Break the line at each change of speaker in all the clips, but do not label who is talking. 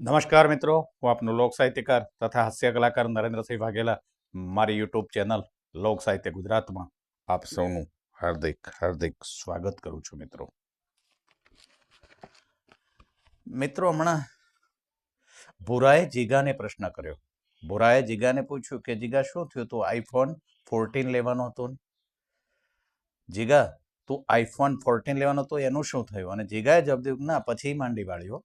નમસ્કાર મિત્રો, હું આપનો લોક સાહિત્યકાર તથા હાસ્ય કલાકાર નરેન્દ્રસિંહ વાઘેલા, મારી યુટ્યુબ ચેનલ લોક સાહિત્ય ગુજરાતમાં આપ સૌનું હાર્દિક હાર્દિક સ્વાગત કરું છું મિત્રો. મિત્રો, હમણાં ભુરાએ જીગાને પ્રશ્ન કર્યો. ભુરાએ જીગાને પૂછ્યું કે, જીગા, શું થયું? તું આઈફોન ફોર્ટીન લેવાનો હતો જીગા, તું આઈફોન ફોર્ટીન લેવાનો હતો, એનું શું થયું? અને જીગાએ જવાબ દીધું, ના, પછી માંડી વાળ્યો.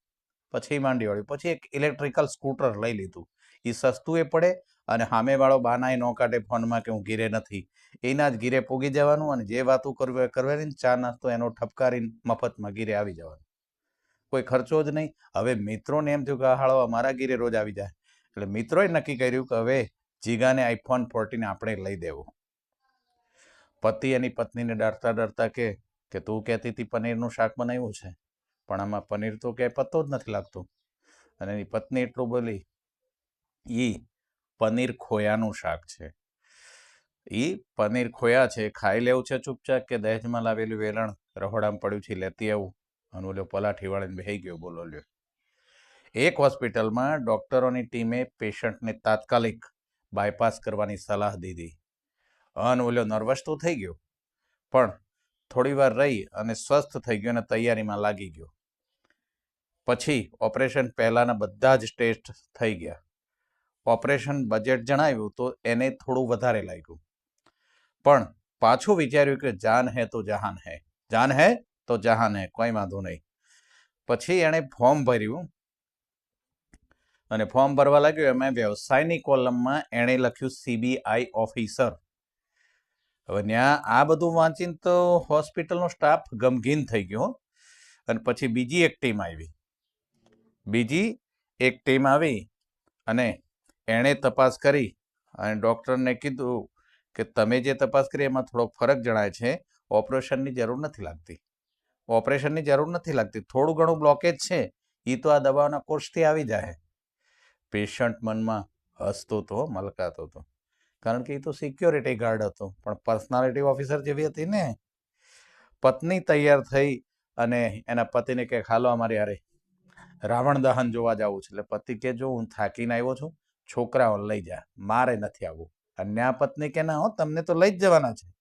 પછી માંડી વાળ્યું. પછી એક ઇલેક્ટ્રિકલ સ્કૂટર લઈ લીધું. એ સસ્તું એ પડે અને સામેવાળો બાનાય ન કાઢે ફોનમાં કે હું ગીરે નથી. એના જ ગીરે પૂગી જવાનું અને જે વાતું કરવી કરવાની ચા નાસ્તો એનો ઠપકારીને મફતમાં ગીરે આવી જવાનું. કોઈ ખર્ચો જ નહીં. હવે મિત્રોને એમ થયું કે હાળો મારા ગીરે રોજ આવી જાય. એટલે મિત્રોએ નક્કી કર્યું કે હવે જીગાને આઈફોન ફોર્ટીન આપણે લઈ દેવો. પતિ એની પત્નીને ડરતા ડરતા કે તું કહેતી હતી પનીરનું શાક બનાવ્યું છે? પણ આમાં પનીર તો ક્યાંય પત્તો જ નથી લાગતો. અને એની પત્ની એટલું બોલી એ પનીર ખોયાનું શાક છે. એ પનીર ખોયા છે, ખાઈ લેવું છે ચૂપચાપ કે દહેજમાં લાવેલું વેલણ રહોડામાં પડ્યું છે, લેતી આવું. અને ઓલો પલાઠી વાળીને બેહી ગયો, બોલો લ્યો. એક હોસ્પિટલમાં ડોક્ટરોની ટીમે પેશન્ટને તાત્કાલિક બાયપાસ કરવાની સલાહ દીધી. અન નર્વસ તો થઈ ગયો, પણ થોડી વાર રહી અને સ્વસ્થ થઈ ગયો અને તૈયારીમાં લાગી ગયો. પછી ઓપરેશન પહેલાંના બધા જ ટેસ્ટ થઈ ગયા. ઓપરેશન બજેટ જણાવ્યું તો એને થોડું વધારે લાગ્યું. પણ પાછું વિચાર્યું કે જાન હે તો જહાન હે. જાન હે તો જહાન હે, કોઈ વાંધો નહીં. પછી એણે ફોર્મ ભર્યું. અને ફોર્મ ભરવા લાગ્યું, એમાં વ્યવસાયની કોલમમાં એણે લખ્યું સીબીઆઈ ઓફિસર. હવે ત્યાં આ બધું વાંચીને તો હોસ્પિટલનો સ્ટાફ ગમગીન થઈ ગયો અને પછી બીજી એક ટીમ આવી. બીજી એક ટીમ આવી અને એણે તપાસ કરી અને ડૉક્ટરને કીધું કે તમે જે તપાસ કરી એમાં થોડો ફરક જણાય છે. ઓપરેશનની જરૂર નથી લાગતી. ઓપરેશનની જરૂર નથી લાગતી. થોડું ઘણું બ્લોકેજ છે. એ તો આ દવાઓના કોર્સથી આવી જાય પેશન્ટ મનમાં હસતો હતો મલકાતો હતો કારણ કે એ તો સિક્યોરિટી ગાર્ડ હતો. પણ પર્સનાલિટી ઓફિસર જેવી હતી ને. પત્ની તૈયાર થઈ અને એના પતિને કે ખાલો અમારી હારે રાવણ દહન જોવા જવું છે. એટલે પતિ કે જો હું થાકીને આવ્યો છું. છોકરાઓ લઈ જા. મારે નથી આવવું. અને આ પત્ની કે ના, હો, તમને તો લઈ જ જવાના છે.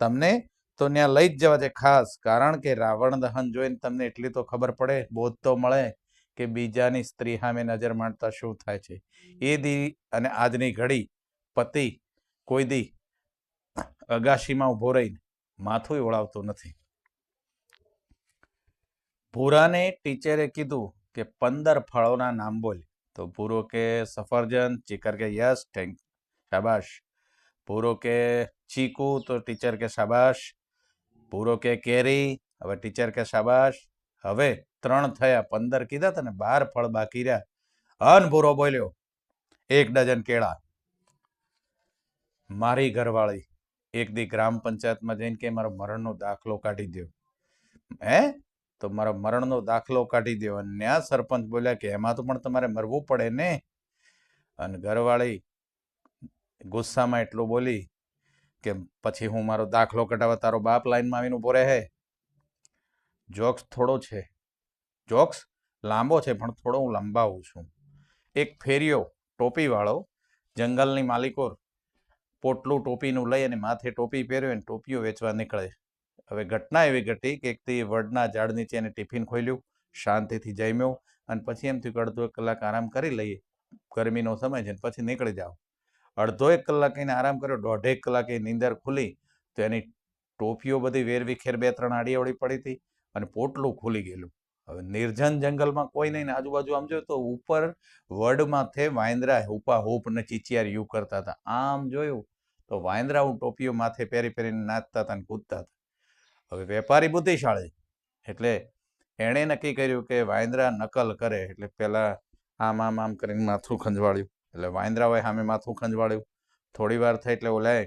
તમને તો ત્યાં લઈ જ જવા છે. ખાસ કારણ કે રાવણ દહન જોઈને તમને એટલી તો ખબર પડે, બોધ તો મળે કે બીજાની સ્ત્રી સામે નજર માંડતા શું થાય છે. એ દી અને આજની ઘડી પતિ કોઈ દી અગાશીમાં ઊભો રહીને માથું ઓળાવતો નથી. ભૂરાને ટીચરે કીધું કે પંદર ફળોના નામ બોલ. તો પૂરો કે સફરજન, ચીકર કે યસ થેન્ક, શાબાશ. પૂરો કે ચીકુ, તો ટીચર કે શાબાશ. ભૂરો કે કેરી, હવે ટીચર કે શાબાશ. હવે ત્રણ થયા, પંદર કીધા તને, બાર ફળ બાકી રહ્યા. અન ભૂરો બોલ્યો, એક ડઝન કેળા. મારી ઘરવાળી એક દી ગ્રામ પંચાયતમાં જઈને કે, મારો મરણનો દાખલો કાઢી દો હે? તો મારો મરણનો દાખલો કાઢી દો અને ત્યાં સરપંચ બોલ્યા કે એમાં તો પણ તમારે મરવું પડે ને? અને ઘરવાળી ગુસ્સામાં એટલું બોલી કે પછી હું મારો દાખલો કઢાવવા તારો બાપ લાઈનમાં આવીને ઊભો રહે. જોક્સ થોડો છે. જોક્સ? લાંબો છે, પણ થોડો હું લંબાવું છું. એક ફેરિયો ટોપીવાળો, જંગલની માલિકો, પોટલું ટોપીનું લઈ અને માથે ટોપી પહેર્યો અને ટોપીઓ વેચવા નીકળે. હવે ઘટના એવી ઘટી કે એક તે વડના ઝાડ નીચે એને ટિફિન ખોલ્યું, શાંતિથી જમ્યો અને પછી એમ થયું કે અડધો એક કલાક આરામ કરી લઈએ, ગરમીનો સમય છે પછી નીકળી જાઓ. અડધો એક કલાક એને આરામ કર્યો દોઢેક કલાકે નીંદર ખુલી તો એની ટોપીઓ બધી વેરવિખેર બે ત્રણ આડી પડી હતી અને પોટલું ખુલી ગયેલું. હવે નિર્જન જંગલમાં કોઈ નહીં ને આજુબાજુ આમ જોયું તો ઉપર વડ માથે વાંદરા ઉપા હૂપ ને યુ કરતા હતા. આમ જોયું તો વાંદરાઓ ટોપીઓ માથે પહેરી પહેરીને નાચતા હતા ને કૂદતા હતા. હવે વેપારી બુદ્ધિશાળી. એટલે એણે નક્કી કર્યું કે વાંદરા નકલ કરે, એટલે પહેલાં આમ આમ આમ કરીને માથું ખંજવાળ્યું. એટલે વાંદરાઓએ સામે માથું ખંજવાળ્યું. થોડી વાર થઈ એટલે ઓલાએ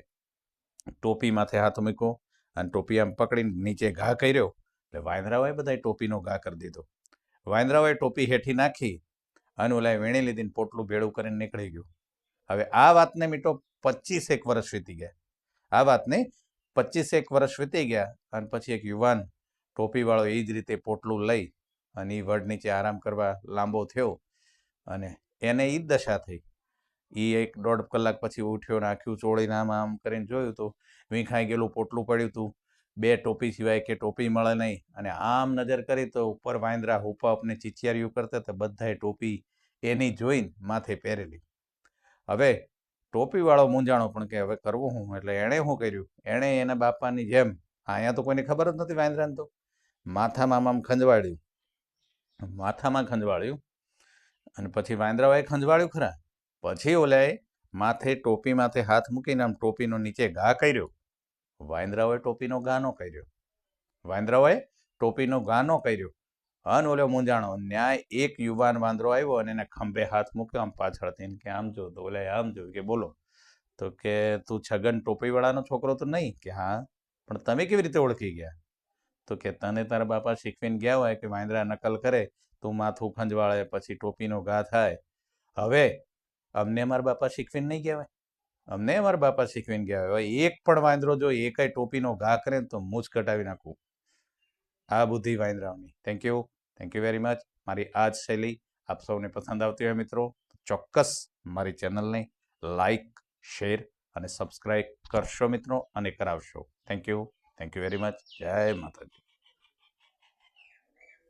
ટોપી માથે હાથ મૂક્યો અને ટોપી આમ પકડીને નીચે ઘા કર્યો. એટલે વાંદરાઓએ બધા ટોપીનો ઘા કરી દીધો. વાંદરાઓએ ટોપી હેઠી નાખી અને ઓલાએ વીણી લીધીને પોટલું ભેળું કરીને નીકળી ગયું. હવે આ વાતને મીટો પચીસેક વર્ષ વીતી ગયા. આ વાતને પચીસ એક વર્ષ વીતી ગયા અને પછી એક યુવાન ટોપીવાળો એ જ રીતે પોટલું લઈ અને એ વડ નીચે આરામ કરવા લાંબો થયો અને એને એ જ દશા થઈ. એ એક દોઢ કલાક પછી ઉઠ્યો ને આખું ચોળીને આમ આમ કરીને જોયું તો વીંખાઈ ગયેલું પોટલું પડ્યું હતું બે ટોપી સિવાય કે ટોપી મળે નહીં અને આમ નજર કરી તો ઉપર વાંદરા હુપા આપને ચીચિયારીઓ કરતા હતા, બધાએ ટોપી એની જોઈને માથે પહેરેલી. હવે ટોપીવાળો મૂંઝાણો પણ કે હવે કરવું હું? એટલે એણે શું કર્યું? એણે એના બાપાની જેમ, અહીંયા તો કોઈને ખબર જ નથી વાંદરાને તો, માથામાં આમ ખંજવાળ્યું. માથામાં ખંજવાળ્યું અને પછી વાંદરાઓએ ખંજવાળ્યું ખરા. પછી ઓલાએ માથે ટોપી માથે હાથ મૂકીને આમ ટોપીનો નીચે ઘા કર્યો. વાંદરાઓએ ટોપીનો ઘા ન કર્યો. વાંદરાઓએ ટોપીનો ઘા ન કર્યો. અન ઓલો મૂંઝાણો. ન્યાય એક યુવાન વાંદરો આવ્યો અને એને ખંભે હાથ મૂક્યો. આમ પાછળથી કે આમ જો તો ઓલે આમ જોયું કે બોલો. તો કે તું છગન ટોપીવાળાનો છોકરો તો નહીં? કે હા. પણ તમે કેવી રીતે ઓળખી ગયા? તો કે તને તારા બાપા શીખવીને ગયા હોય કે વાંદરા નકલ કરે, તું માથું ખંજવાળે પછી ટોપીનો ઘા થાય. હવે અમને અમારા બાપા શીખવીને નહીં કહેવાય અમને અમારા બાપા શીખવીને ગયા હોય. એક પણ વાંદરો જો એકાય ટોપીનો ઘા કરે તો મૂછ કટાવી નાખું. આ બુદ્ધિ વાંદરાઓની. Thank you thank you very much મારી આ જ શૈલી આપ સૌને પસંદ આવતી હોય મિત્રો ચોક્કસ મારી ચેનલને લાઈક શેર અને સબસ્ક્રાઈબ કરશો મિત્રો અને કરાવશો. Thank you thank you very much જય માતાજી.